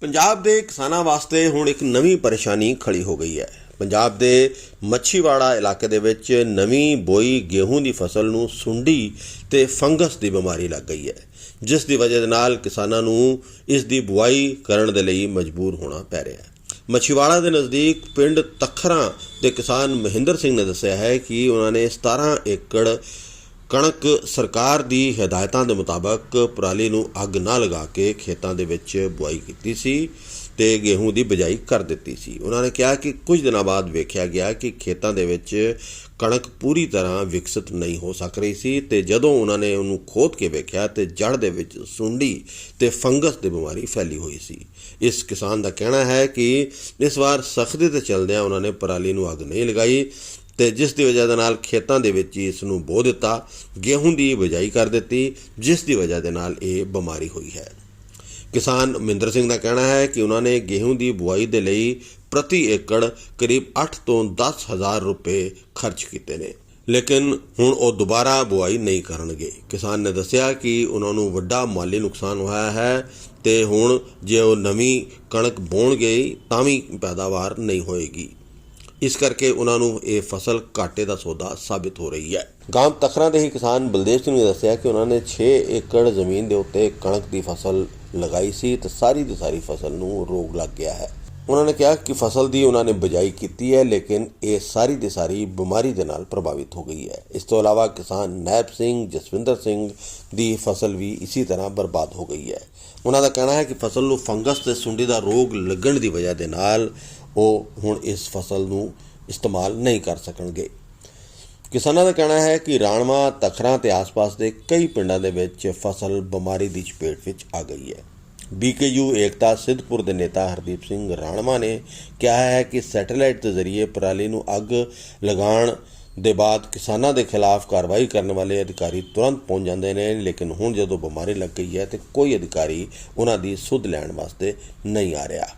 ਪੰਜਾਬ ਦੇ ਕਿਸਾਨਾਂ ਵਾਸਤੇ ਹੁਣ ਇੱਕ ਨਵੀਂ ਪਰੇਸ਼ਾਨੀ ਖੜੀ ਹੋ ਗਈ ਹੈ। ਪੰਜਾਬ ਦੇ ਮੱਛੀਵਾੜਾ ਇਲਾਕੇ ਦੇ ਵਿੱਚ ਨਵੀਂ ਬੋਈ ਗੇਹੂੰ ਦੀ ਫਸਲ ਨੂੰ ਸੁੰਡੀ ਤੇ ਫੰਗਸ ਦੀ ਬਿਮਾਰੀ ਲੱਗ ਗਈ ਹੈ। ਜਿਸ ਦੀ ਵਜ੍ਹਾ ਦੇ ਨਾਲ ਕਿਸਾਨਾਂ ਨੂੰ ਇਸ ਦੀ ਬੁਆਈ ਕਰਨ ਦੇ ਲਈ ਮਜਬੂਰ ਹੋਣਾ ਪੈ ਰਿਹਾ ਹੈ। ਮੱਛੀਵਾੜਾ ਦੇ ਨਜ਼ਦੀਕ ਪਿੰਡ ਤਖਰਾਂ ਦੇ ਕਿਸਾਨ ਮਹਿੰਦਰ ਸਿੰਘ ਨੇ ਦੱਸਿਆ ਹੈ ਕਿ ਉਹਨਾਂ ਨੇ 17 ਏਕੜ ਕਣਕ ਸਰਕਾਰ ਦੀ ਹਦਾਇਤਾਂ ਦੇ ਮੁਤਾਬਕ ਪਰਾਲੀ ਨੂੰ ਅੱਗ ਨਾ ਲਗਾ ਕੇ ਖੇਤਾਂ ਦੇ ਵਿੱਚ ਬੁਆਈ ਕੀਤੀ ਸੀ ਤੇ ਗੇਹੂੰ ਦੀ ਬਿਜਾਈ ਕਰ ਦਿੱਤੀ ਸੀ। ਉਹਨਾਂ ਨੇ ਕਿਹਾ ਕਿ ਕੁਝ ਦਿਨਾਂ ਬਾਅਦ ਵੇਖਿਆ ਗਿਆ ਕਿ ਖੇਤਾਂ ਦੇ ਵਿੱਚ ਕਣਕ ਪੂਰੀ ਤਰ੍ਹਾਂ ਵਿਕਸਿਤ ਨਹੀਂ ਹੋ ਸਕ ਰਹੀ ਸੀ ਤੇ ਜਦੋਂ ਉਹਨਾਂ ਨੇ ਉਹਨੂੰ ਖੋਦ ਕੇ ਵੇਖਿਆ ਤੇ ਜੜ ਦੇ ਵਿੱਚ ਸੁੰਡੀ ਤੇ ਫੰਗਸ ਦੀ ਬਿਮਾਰੀ ਫੈਲੀ ਹੋਈ ਸੀ। ਇਸ ਕਿਸਾਨ ਦਾ ਕਹਿਣਾ ਹੈ ਕਿ ਇਸ ਵਾਰ ਸਖਤੀ ਤੇ ਚੱਲਦਿਆਂ ਉਹਨਾਂ ਨੇ ਪਰਾਲੀ ਨੂੰ ਅੱਗ ਨਹੀਂ ਲਗਾਈ ਤੇ ਜਿਸ ਦੀ ਵਜ੍ਹਾ ਦੇ ਨਾਲ ਖੇਤਾਂ ਦੇ ਵਿੱਚ ਹੀ ਇਸ ਨੂੰ ਬੋ ਦਿੱਤਾ, ਗੇਹੂੰ ਦੀ ਬਿਜਾਈ ਕਰ ਦਿੱਤੀ, ਜਿਸ ਦੀ ਵਜ੍ਹਾ ਦੇ ਨਾਲ ਇਹ ਬਿਮਾਰੀ ਹੋਈ ਹੈ। ਕਿਸਾਨ ਮਹਿੰਦਰ ਸਿੰਘ ਦਾ ਕਹਿਣਾ ਹੈ ਕਿ ਉਹਨਾਂ ਨੇ ਗੇਹੂੰ ਦੀ ਬੁਆਈ ਦੇ ਲਈ ਪ੍ਰਤੀ ਏਕੜ ਕਰੀਬ 8 ਤੋਂ 10 ਹਜ਼ਾਰ ਰੁਪਏ ਖਰਚ ਕੀਤੇ ਨੇ। ਲੇਕਿਨ ਹੁਣ ਉਹ ਦੁਬਾਰਾ ਬੁਆਈ ਨਹੀਂ ਕਰਨਗੇ। ਕਿਸਾਨ ਨੇ ਦੱਸਿਆ ਕਿ ਉਹਨਾਂ ਨੂੰ ਵੱਡਾ ਮਾਲੀ ਨੁਕਸਾਨ ਹੋਇਆ ਹੈ ਤੇ ਹੁਣ ਜੇ ਉਹ ਨਵੀਂ ਕਣਕ ਬੋਣਗੇ ਤਾਂ ਵੀ ਪੈਦਾਵਾਰ ਨਹੀਂ ਹੋਏਗੀ। ਇਸ ਕਰਕੇ ਉਹਨਾਂ ਨੂੰ ਇਹ ਫਸਲ ਘਾਟੇ ਦਾ ਸੌਦਾ ਸਾਬਿਤ ਹੋ ਰਹੀ ਹੈ। ਗਾਂਵ ਤਖਰਾਂ ਦੇ ਹੀ ਕਿਸਾਨ ਬਲਦੇਵ ਸਿੰਘ ਨੇ ਦੱਸਿਆ ਕਿ ਉਹਨਾਂ ਨੇ 6 ਏਕੜ ਜ਼ਮੀਨ ਦੇ ਉੱਤੇ ਕਣਕ ਦੀ ਫਸਲ ਲਗਾਈ ਸੀ ਤੇ ਸਾਰੀ ਦੀ ਸਾਰੀ ਫਸਲ ਨੂੰ ਰੋਗ ਲੱਗ ਗਿਆ ਹੈ। ਉਹਨਾਂ ਨੇ ਕਿਹਾ ਕਿ ਫਸਲ ਦੀ ਉਹਨਾਂ ਨੇ ਬਿਜਾਈ ਕੀਤੀ ਹੈ, ਲੇਕਿਨ ਇਹ ਸਾਰੀ ਦੀ ਸਾਰੀ ਬਿਮਾਰੀ ਦੇ ਨਾਲ ਪ੍ਰਭਾਵਿਤ ਹੋ ਗਈ ਹੈ। ਇਸ ਤੋਂ ਇਲਾਵਾ ਕਿਸਾਨ ਨੈਬ ਸਿੰਘ, ਜਸਵਿੰਦਰ ਸਿੰਘ ਦੀ ਫਸਲ ਵੀ ਇਸੇ ਤਰ੍ਹਾਂ ਬਰਬਾਦ ਹੋ ਗਈ ਹੈ। ਉਹਨਾਂ ਦਾ ਕਹਿਣਾ ਹੈ ਕਿ ਫਸਲ ਨੂੰ ਫੰਗਸ ਤੇ ਸੁੰਡੀ ਦਾ ਰੋਗ ਲੱਗਣ ਦੀ ਵਜ੍ਹਾ ਦੇ ਨਾਲ ਉਹ ਹੁਣ ਇਸ ਫਸਲ ਨੂੰ ਇਸਤੇਮਾਲ ਨਹੀਂ ਕਰ ਸਕਣਗੇ। ਕਿਸਾਨਾਂ ਦਾ ਕਹਿਣਾ ਹੈ ਕਿ ਰਾਣਵਾ, ਤਖਰਾਂ ਤੇ ਆਸ-ਪਾਸ ਦੇ ਕਈ ਪਿੰਡਾਂ ਦੇ ਵਿੱਚ ਫਸਲ ਬਿਮਾਰੀ ਦੀ ਚਪੇਟ ਵਿੱਚ ਆ ਗਈ ਹੈ। ਬੀਕੇਯੂ ਏਕਤਾ ਸਿੱਧਪੁਰ ਦੇ ਨੇਤਾ ਹਰਦੀਪ ਸਿੰਘ ਰਾਣਵਾ ਨੇ ਕਿਹਾ ਹੈ ਕਿ ਸੈਟੇਲਾਈਟ ਦੇ ਜ਼ਰੀਏ ਪਰਾਲੀ ਨੂੰ ਅੱਗ ਲਗਾਉਣ ਦੇ ਬਾਅਦ ਕਿਸਾਨਾਂ ਦੇ ਖਿਲਾਫ ਕਾਰਵਾਈ ਕਰਨ ਵਾਲੇ ਅਧਿਕਾਰੀ ਤੁਰੰਤ ਪਹੁੰਚ ਜਾਂਦੇ ਨੇ, ਲੇਕਿਨ ਹੁਣ ਜਦੋਂ ਬਿਮਾਰੀ ਲੱਗ ਗਈ ਹੈ ਤੇ ਕੋਈ ਅਧਿਕਾਰੀ ਉਹਨਾਂ ਦੀ ਸੁੱਧ ਲੈਣ ਵਾਸਤੇ ਨਹੀਂ ਆ ਰਿਹਾ।